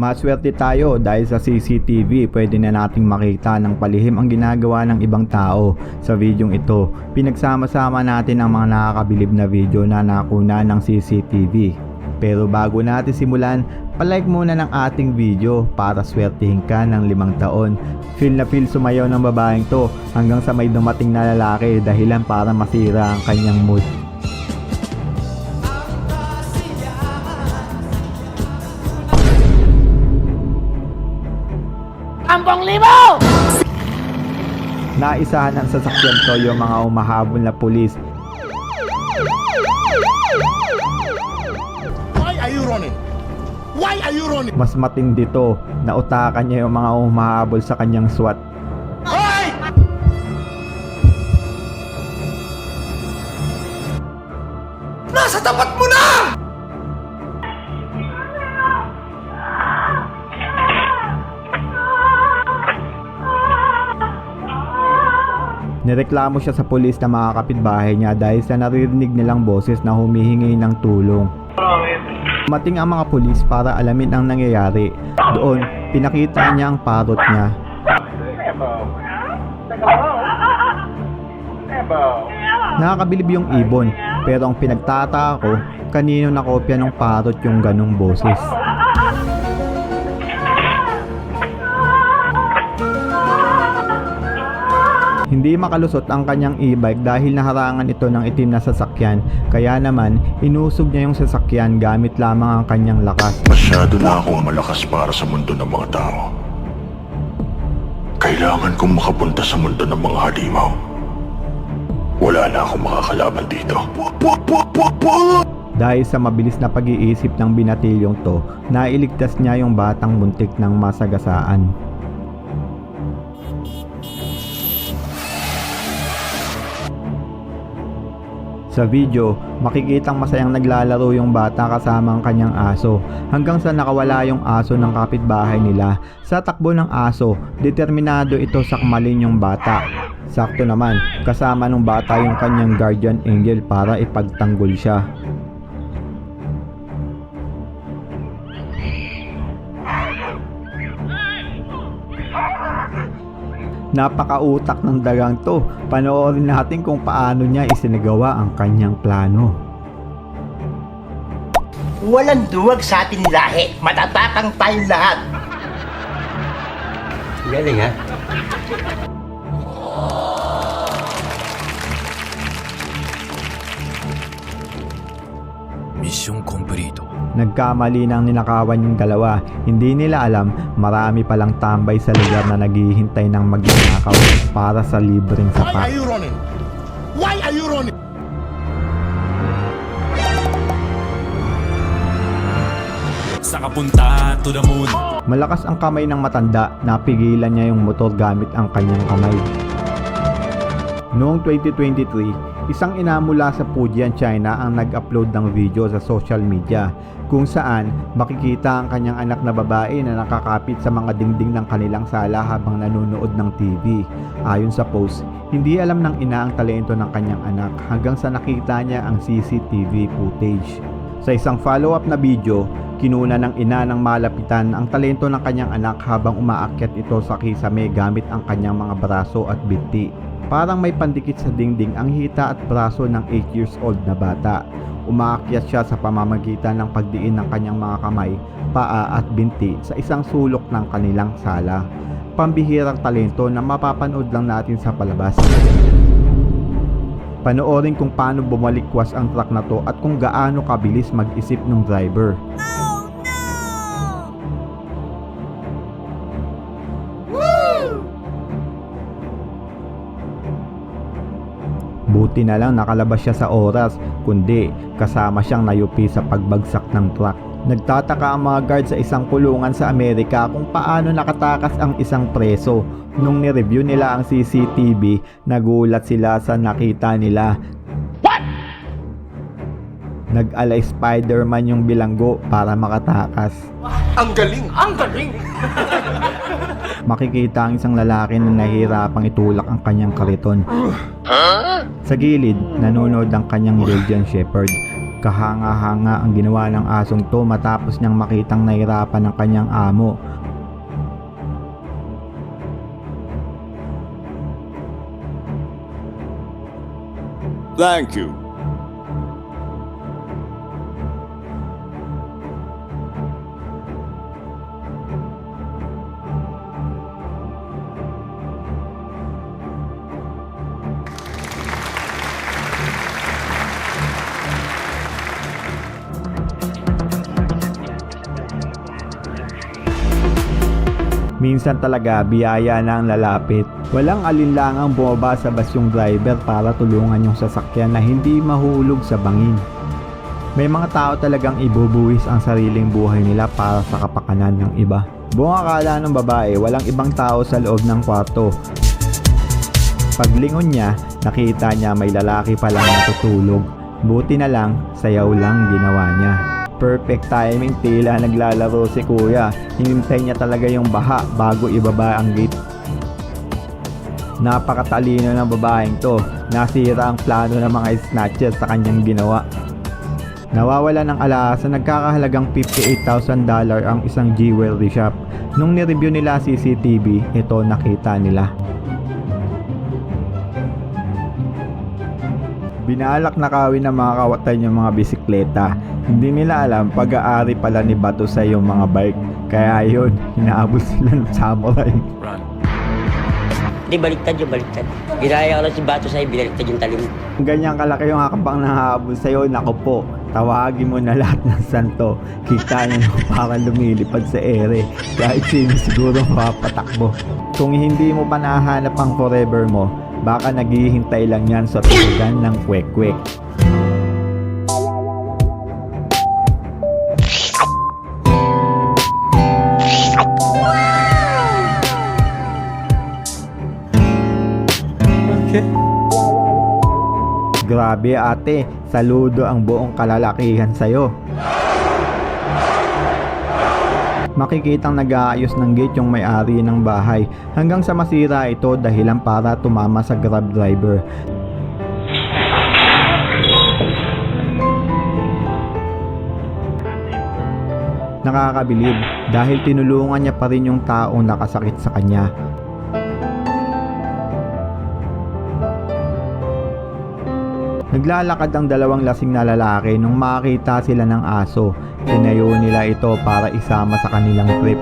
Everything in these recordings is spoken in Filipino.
Maswerte tayo dahil sa CCTV pwede na nating makita ng palihim ang ginagawa ng ibang tao. Sa videong ito, pinagsama-sama natin ang mga nakakabilib na video na nakuna ng CCTV. Pero bago natin simulan, palike muna ng ating video para swertihin ka ng limang taon. Feel na feel sumayaw ng babaeng to hanggang sa may dumating na lalaki dahilan para masira ang kanyang mood. Naisahan ng sasakyan to yung mga umahabol na pulis Why are you running? Why are you running? Mas matindi to, nautakan niya yung mga umahabol sa kanyang SWAT. Nireklamo siya sa pulis na mga kapitbahay niya dahil sa naririnig nilang boses na humihingi ng tulong. Mating ang mga pulis para alamin ang nangyayari. Doon, pinakita niya ang parot niya. Nakakabilib yung ibon, pero ang pinagtataka ko, kanino nakopya ng parot yung ganong boses. Hindi makalusot ang kanyang e-bike dahil naharangan ito ng itim na sasakyan. Kaya naman, inusog niya yung sasakyan gamit lamang ang kanyang lakas. Masyado na akong malakas para sa mundo ng mga tao. Kailangan kong makapunta sa mundo ng mga halimaw. Wala na akong makakalaban dito. Dahil sa mabilis na pag-iisip ng binatilyong to, nailigtas niya yung batang muntik ng masagasaan. Sa video, makikitang masayang naglalaro yung bata kasama ang kanyang aso hanggang sa nakawala yung aso ng kapitbahay nila. Sa takbo ng aso, determinado ito sakmalin yung bata. Sakto naman, kasama ng bata yung kanyang guardian angel para ipagtanggol siya. Napakautak ng dagang to. Panoorin natin kung paano niya isinagawa ang kanyang plano. Walang duwag sa ating lahi. Matatapang tayong lahat. Galing ha? Mission completo. Nagkamali ng ninakawan yung dalawa. Hindi nila alam marami palang tambay sa lugar na naghihintay ng magnanakaw para sa libreng Why are sapat. you running? Why are you running? Sa kapunta to the moon. Malakas ang kamay ng matanda, napigilan niya yung motor gamit ang kanyang kamay. Noong 2023, isang ina mula sa Fujian, China ang nag-upload ng video sa social media kung saan makikita ang kanyang anak na babae na nakakapit sa mga dingding ng kanilang sala habang nanonood ng TV. Ayon sa post, hindi alam ng ina ang talento ng kanyang anak hanggang sa nakita niya ang CCTV footage. Sa isang follow-up na video, kinuna ng ina ng malapitan ang talento ng kanyang anak habang umaakyat ito sa kisame gamit ang kanyang mga braso at binti. Parang may pandikit sa dingding ang hita at braso ng 8 years old na bata. Umaakyat siya sa pamamagitan ng pagdiin ng kanyang mga kamay, paa at binti sa isang sulok ng kanilang sala. Pambihirang talento na mapapanood lang natin sa palabas. Panoorin kung paano bumalikwas ang truck na to at kung gaano kabilis mag-isip ng driver. Buti na lang nakalabas siya sa oras, kundi kasama siyang nayupi sa pagbagsak ng truck. Nagtataka ang mga guard sa isang kulungan sa Amerika kung paano nakatakas ang isang preso. Nung ni-review nila ang CCTV, nagulat sila sa nakita nila. Nag-alay Spider-Man yung bilanggo para makatakas. Ang galing! Ang galing! makikita ang isang lalaki na nahihirapang itulak ang kanyang kariton. Sa gilid, nanonood ang kanyang Belgian Shepherd. Kahanga-hanga ang ginawa ng asong to matapos niyang makitang nahirapan ng kanyang amo. Thank you. Minsan talaga biyaya na ang lalapit. Walang alinlangang bumaba sa bus yung driver para tulungan yung sasakyan na hindi mahulog sa bangin. May mga tao talagang ibubuwis ang sariling buhay nila para sa kapakanan ng iba. Buong akala ng babae, walang ibang tao sa loob ng kwarto. Paglingon niya, nakita niya may lalaki palang natutulog. Buti na lang, sayaw lang ginawa niya. Perfect timing tila naglalaro si kuya. Hinintay niya talaga yung baha bago ibaba ang gate. Napakatalino ng babaeng to. Nasira ang plano ng mga snatchers sa kanyang ginawa. Nawawala ng alasa nagkakahalagang $58,000 ang isang jewelry shop. Nung nireview nila CCTV, ito nakita nila. Binalak na kawin ng mga kawatan yung mga bisikleta. Hindi nila alam pag-aari pala ni Bato sa yung mga bike. Kaya yun, hinaabol sila ng samurai. Run. Hindi, baliktad yung baliktad. Ginaya ko lang si Bato sa'yo, binaliktad yung talim. Kung ganyan kalaki yung hakbang na hahabol sa'yo, naku po, tawagin mo na lahat ng santo. Kita niya nung parang lumilipad sa ere. Kahit sino siguro mapapatakbo. Kung hindi mo pa nahanap ang forever mo, baka naghihintay lang yan sa tulugan ng kwek-kwek. Grabe ate, saludo ang buong kalalakihan sa'yo. Makikitang nag-aayos ng gate yung may-ari ng bahay hanggang sa masira ito dahilan para tumama sa grab driver. Nakakabilib dahil tinulungan niya pa rin yung taong nakasakit sa kanya. Naglalakad ang dalawang lasing na lalaki nung makita sila ng aso. Tinayo nila ito para isama sa kanilang trip.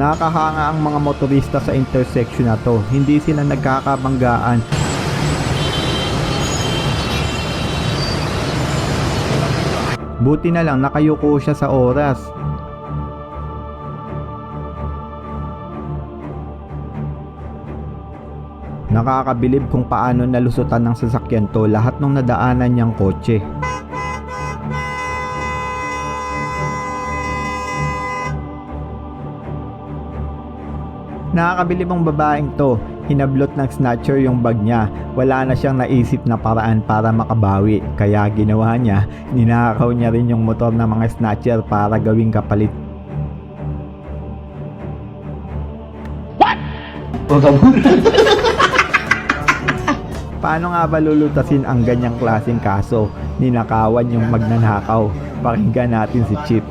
Nakakahanga ang mga motorista sa intersection na to. Hindi sila nagkakabanggaan. Buti na lang nakayuko siya sa oras. Nakakabilib kung paano nalusutan ng sasakyan to lahat ng nadaanan niyang kotse. Nakakabilib ang babaeng to. Hinablot ng snatcher yung bag niya. Wala na siyang naisip na paraan para makabawi. Kaya ginawa niya, ninakaw niya rin yung motor ng mga snatcher para gawing kapalit. Paano nga ba lulutasin ang ganyang klaseng kaso? Ninakawan yung magnanakaw. Pakinggan natin si Chip.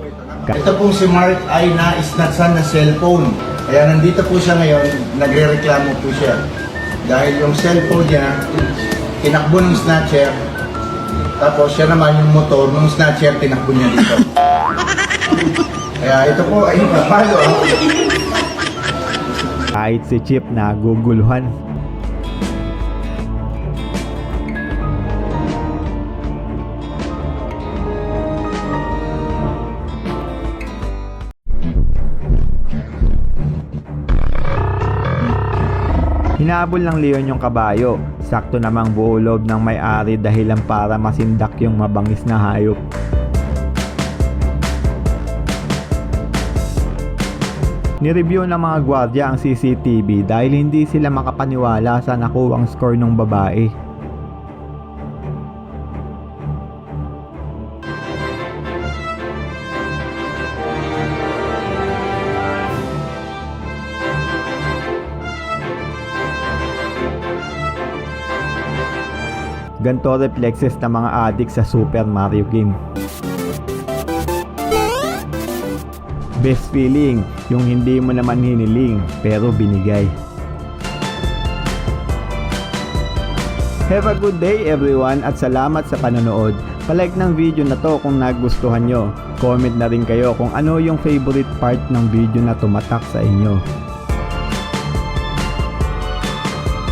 Ito pong si Mark ay na-snatchan na cellphone. Kaya nandito po siya ngayon, nagre-reklamo po siya. Dahil yung cellphone niya, tinakbo ng snatcher, tapos siya naman yung motor ng snatcher, tinakbo niya dito. Kaya ito po ay papalo. Kahit si Chip naguguluhan. Hinabol ng leon yung kabayo. Sakto namang buo ng may-ari dahilan para masindak yung mabangis na hayop. Nireview ng mga gwardiya ang CCTV dahil hindi sila makapaniwala sa nakuwang score ng babae. Ganto reflexes ng mga addict sa Super Mario game. Best feeling, yung hindi mo naman hiniling pero binigay. Have a good day everyone at salamat sa panonood. Palike ng video na to kung nagustuhan nyo. Comment na rin kayo kung ano yung favorite part ng video na tumatak sa inyo.